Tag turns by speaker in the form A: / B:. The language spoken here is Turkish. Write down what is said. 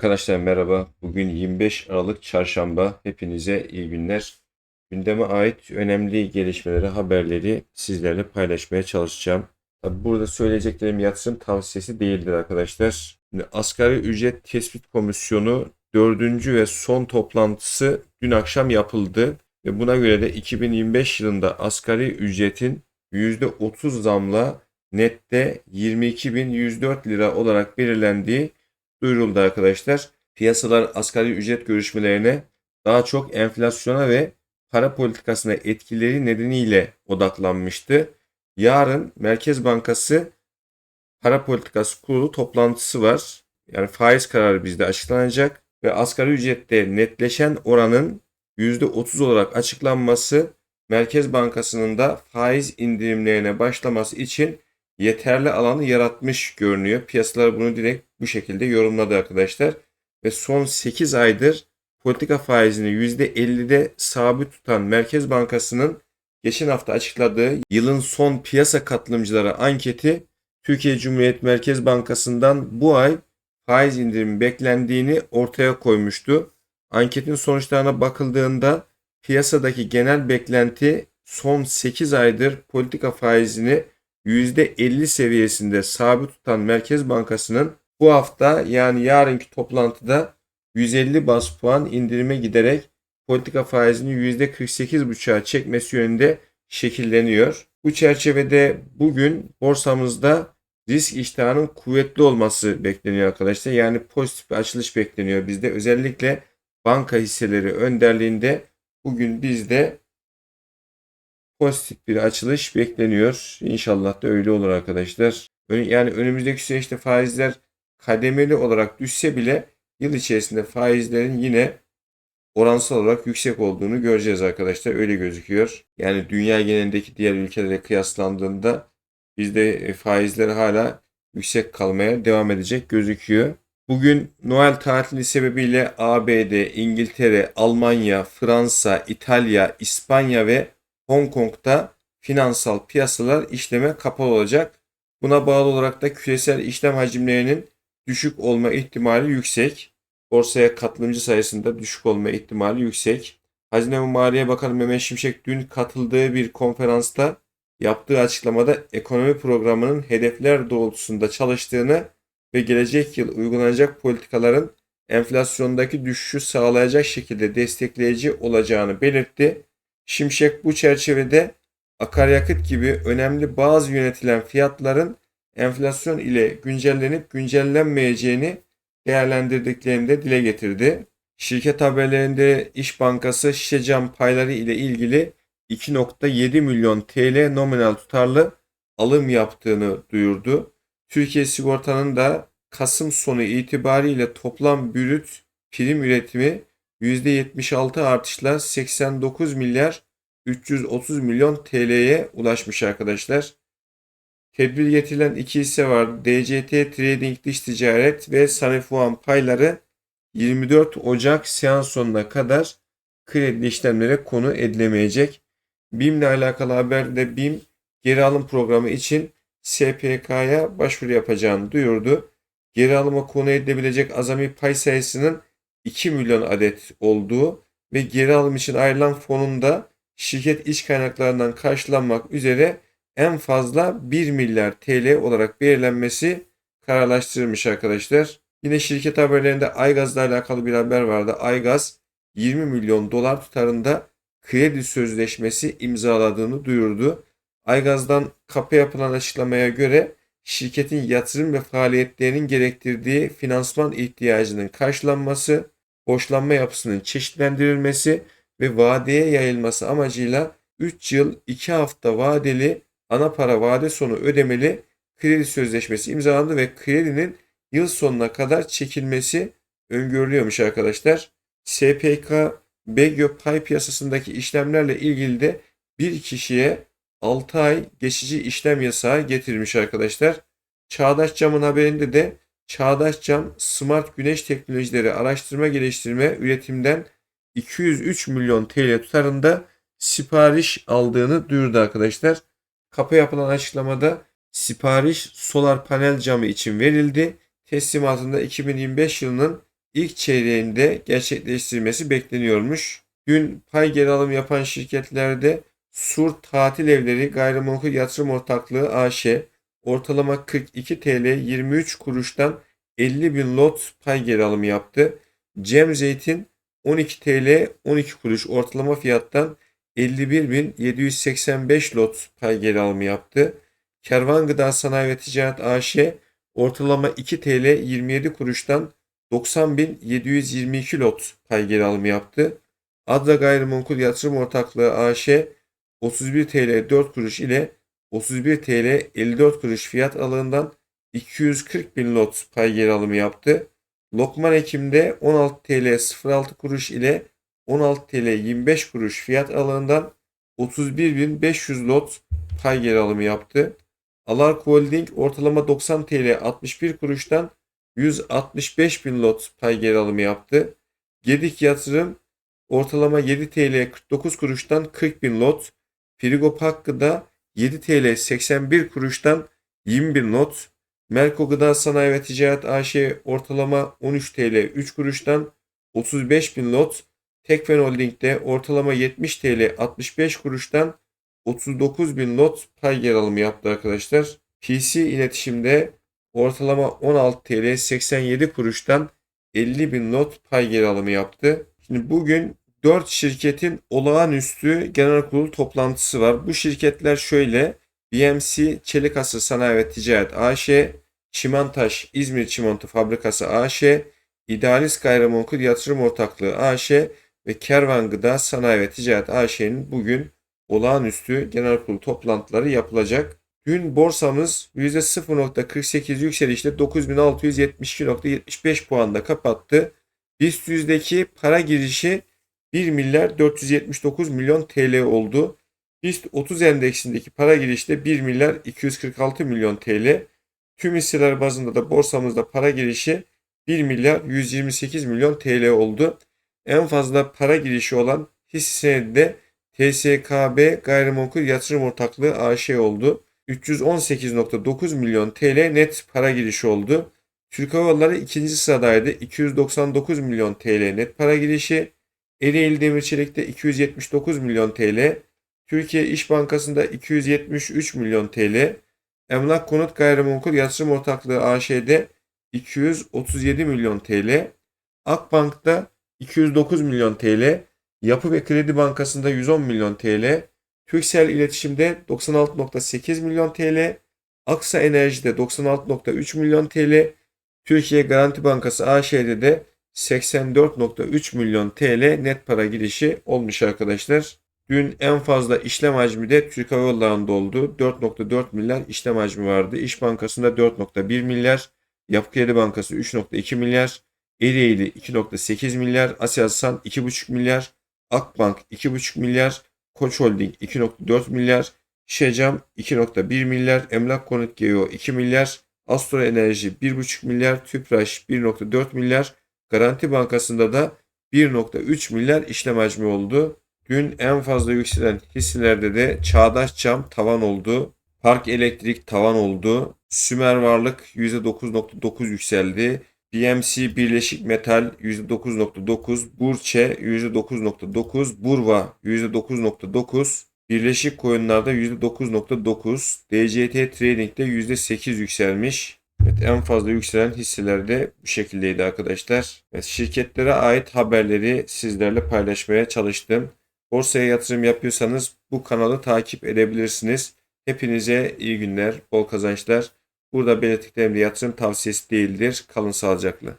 A: Arkadaşlar merhaba. Bugün 25 Aralık Çarşamba. Hepinize iyi günler. Gündeme ait önemli gelişmeleri, haberleri sizlerle paylaşmaya çalışacağım. Tabi burada söyleyeceklerim yatırım tavsiyesi değildir arkadaşlar. Şimdi Asgari Ücret Tespit Komisyonu dördüncü ve son toplantısı dün akşam yapıldı. Ve buna göre de 2025 yılında asgari ücretin %30 zamla nette 22.104 lira olarak belirlendiği duyuruldu arkadaşlar. Piyasalar asgari ücret görüşmelerine daha çok enflasyona ve para politikasına etkileri nedeniyle odaklanmıştı. Yarın Merkez Bankası Para Politikası Kurulu toplantısı var. Yani faiz kararı bizde açıklanacak ve asgari ücrette netleşen oranın %30 olarak açıklanması Merkez Bankası'nın da faiz indirimlerine başlaması için yeterli alanı yaratmış görünüyor. Piyasalar bunu direkt bu şekilde yorumladı arkadaşlar. Ve son 8 aydır politika faizini %50'de sabit tutan Merkez Bankası'nın geçen hafta açıkladığı yılın son piyasa katılımcıları anketi Türkiye Cumhuriyet Merkez Bankası'ndan bu ay faiz indirimi beklendiğini ortaya koymuştu. Anketin sonuçlarına bakıldığında piyasadaki genel beklenti son 8 aydır politika faizini %50 seviyesinde sabit tutan Merkez Bankası'nın bu hafta yani yarınki toplantıda 150 bas puan indirime giderek politika faizini %48,5'a çekmesi yönünde şekilleniyor. Bu çerçevede bugün borsamızda risk iştahının kuvvetli olması bekleniyor arkadaşlar. Yani pozitif bir açılış bekleniyor bizde. Özellikle banka hisseleri önderliğinde bugün bizde pozitif bir açılış bekleniyor. İnşallah da öyle olur arkadaşlar. Yani önümüzdeki süreçte faizler kademeli olarak düşse bile yıl içerisinde faizlerin yine oransal olarak yüksek olduğunu göreceğiz arkadaşlar. Öyle gözüküyor. Yani dünya genelindeki diğer ülkelere kıyaslandığında bizde faizler hala yüksek kalmaya devam edecek gözüküyor. Bugün Noel tatili sebebiyle ABD, İngiltere, Almanya, Fransa, İtalya, İspanya ve Hong Kong'da finansal piyasalar işleme kapalı olacak. Buna bağlı olarak da küresel işlem hacimlerinin düşük olma ihtimali yüksek. Borsaya katılımcı sayısında düşük olma ihtimali yüksek. Hazine ve Maliye Bakanı Mehmet Şimşek dün katıldığı bir konferansta yaptığı açıklamada ekonomi programının hedefler doğrultusunda çalıştığını ve gelecek yıl uygulanacak politikaların enflasyondaki düşüşü sağlayacak şekilde destekleyici olacağını belirtti. Şimşek bu çerçevede akaryakıt gibi önemli bazı yönetilen fiyatların enflasyon ile güncellenip güncellenmeyeceğini değerlendirdiklerini de dile getirdi. Şirket haberlerinde İş Bankası şişe cam payları ile ilgili 2.7 milyon TL nominal tutarlı alım yaptığını duyurdu. Türkiye Sigorta'nın da Kasım sonu itibariyle toplam brüt prim üretimi %76 artışla 89 milyar 330 milyon TL'ye ulaşmış arkadaşlar. Tedbir getirilen iki hisse var. DCT Trading Dış Ticaret ve Sanifuan payları 24 Ocak seans sonuna kadar kredi işlemlere konu edilemeyecek. BİM ile alakalı haberde BİM geri alım programı için SPK'ya başvuru yapacağını duyurdu. Geri alıma konu edilebilecek azami pay sayısının 2 milyon adet olduğu ve geri alım için ayrılan fonunda şirket iç kaynaklarından karşılanmak üzere en fazla 1 milyar TL olarak belirlenmesi kararlaştırılmış arkadaşlar. Yine şirket haberlerinde Aygaz'la alakalı bir haber vardı. Aygaz 20 milyon dolar tutarında kredi sözleşmesi imzaladığını duyurdu. Aygaz'dan kapı yapılan açıklamaya göre şirketin yatırım ve faaliyetlerinin gerektirdiği finansman ihtiyacının karşılanması, borçlanma yapısının çeşitlendirilmesi ve vadeye yayılması amacıyla 3 yıl 2 hafta vadeli ana para vade sonu ödemeli kredi sözleşmesi imzalandı ve kredinin yıl sonuna kadar çekilmesi öngörülüyormuş arkadaşlar. SPK Begyo pay piyasasındaki işlemlerle ilgili de bir kişiye 6 ay geçici işlem yasağı getirmiş arkadaşlar. Çağdaş Cam'ın haberinde de Çağdaş Cam Smart Güneş Teknolojileri Araştırma Geliştirme Üretimden 203 milyon TL tutarında sipariş aldığını duyurdu arkadaşlar. Kapı yapılan açıklamada sipariş solar panel camı için verildi. Teslimatında 2025 yılının ilk çeyreğinde gerçekleştirilmesi bekleniyormuş. Dün pay geri alım yapan şirketlerde Sur Tatil Evleri Gayrimenkul Yatırım Ortaklığı AŞ ortalama 42 TL 23 kuruştan 50 bin lot pay geri alımı yaptı. Cem Zeytin 12 TL 12 kuruş ortalama fiyattan 51.785 lot pay geri alımı yaptı. Kervan Gıda Sanayi ve Ticaret AŞ ortalama 2 TL 27 kuruştan 90.722 lot pay geri alımı yaptı. Adra Gayrimenkul Yatırım Ortaklığı AŞ 31 TL 4 kuruş ile 31 TL 54 kuruş fiyat aralığından 240 bin lot pay geri alımı yaptı. Lokman Ekim'de 16 TL 06 kuruş ile 16 TL 25 kuruş fiyat aralığından 31.500 lot pay geri alımı yaptı. Alark Holding ortalama 90 TL 61 kuruştan 165 bin lot pay geri alımı yaptı. Gedik Yatırım ortalama 7 TL 49 kuruştan 40 bin lot. Frigo Hakkı'da 7 TL 81 kuruştan 20 bin lot. Merko Gıda Sanayi ve Ticaret AŞ ortalama 13 TL 3 kuruştan 35 bin lot. Tekfen Holding'de ortalama 70 TL 65 kuruştan 39 bin lot pay geri alımı yaptı arkadaşlar. PC iletişimde ortalama 16 TL 87 kuruştan 50 bin lot pay geri alımı yaptı. Şimdi bugün 4 şirketin olağanüstü genel kurul toplantısı var. Bu şirketler şöyle. BMC Çelik Asır Sanayi ve Ticaret AŞ, Çimantaş İzmir Çimento Fabrikası AŞ, İdealist Gayrimenkul Yatırım Ortaklığı AŞ ve Kervan Gıda Sanayi ve Ticaret AŞ'nin bugün olağanüstü genel kurul toplantıları yapılacak. Dün borsamız %0.48 yükselişle 9672.75 puanda kapattı. BIST yüzdeki para girişi 1 milyar 479 milyon TL oldu. BIST 30 endeksindeki para girişi de 1 milyar 246 milyon TL. Tüm hisseler bazında da borsamızda para girişi 1 milyar 128 milyon TL oldu. En fazla para girişi olan hisse de TSKB Gayrimenkul Yatırım Ortaklığı AŞ oldu. 318.9 milyon TL net para girişi oldu. Türk Hava Yolları ikinci sıradaydı. 299 milyon TL net para girişi. Ereğli Demir Çelik'te 279 milyon TL. Türkiye İş Bankası'nda 273 milyon TL. Emlak Konut Gayrimenkul Yatırım Ortaklığı AŞ'de 237 milyon TL. Akbank'ta 209 milyon TL. Yapı ve Kredi Bankası'nda 110 milyon TL. Türksel İletişim'de 96.8 milyon TL. Aksa Enerji'de 96.3 milyon TL. Türkiye Garanti Bankası AŞ'de de 84.3 milyon TL net para girişi olmuş arkadaşlar. Dün en fazla işlem hacmi de Türk Hava Yolları'nda oldu. 4.4 milyar işlem hacmi vardı. İş Bankası'nda 4.1 milyar. Yapı Kredi Bankası 3.2 milyar. Ereğli 2.8 milyar. Aselsan 2.5 milyar. Akbank 2.5 milyar. Koç Holding 2.4 milyar. Şecam 2.1 milyar. Emlak Konut Geo 2 milyar. Astro Enerji 1.5 milyar. Tüpraş 1.4 milyar. Garanti Bankası'nda da 1.3 milyar işlem hacmi oldu. Dün en fazla yükselen hisselerde de Çağdaş Cam tavan oldu. Park Elektrik tavan oldu. Sümer Varlık %9.9 yükseldi. BMC Birleşik Metal %9.9, Burçe %9.9, Burva %9.9, Birleşik Koyunlar'da %9.9, DCT Trading'de %8 yükselmiş. Evet, en fazla yükselen hisseler de bu şekildeydi arkadaşlar. Evet, şirketlere ait haberleri sizlerle paylaşmaya çalıştım. Borsaya yatırım yapıyorsanız bu kanalı takip edebilirsiniz. Hepinize iyi günler, bol kazançlar. Burada belirttiklerim de yatırım tavsiyesi değildir. Kalın sağlıcakla.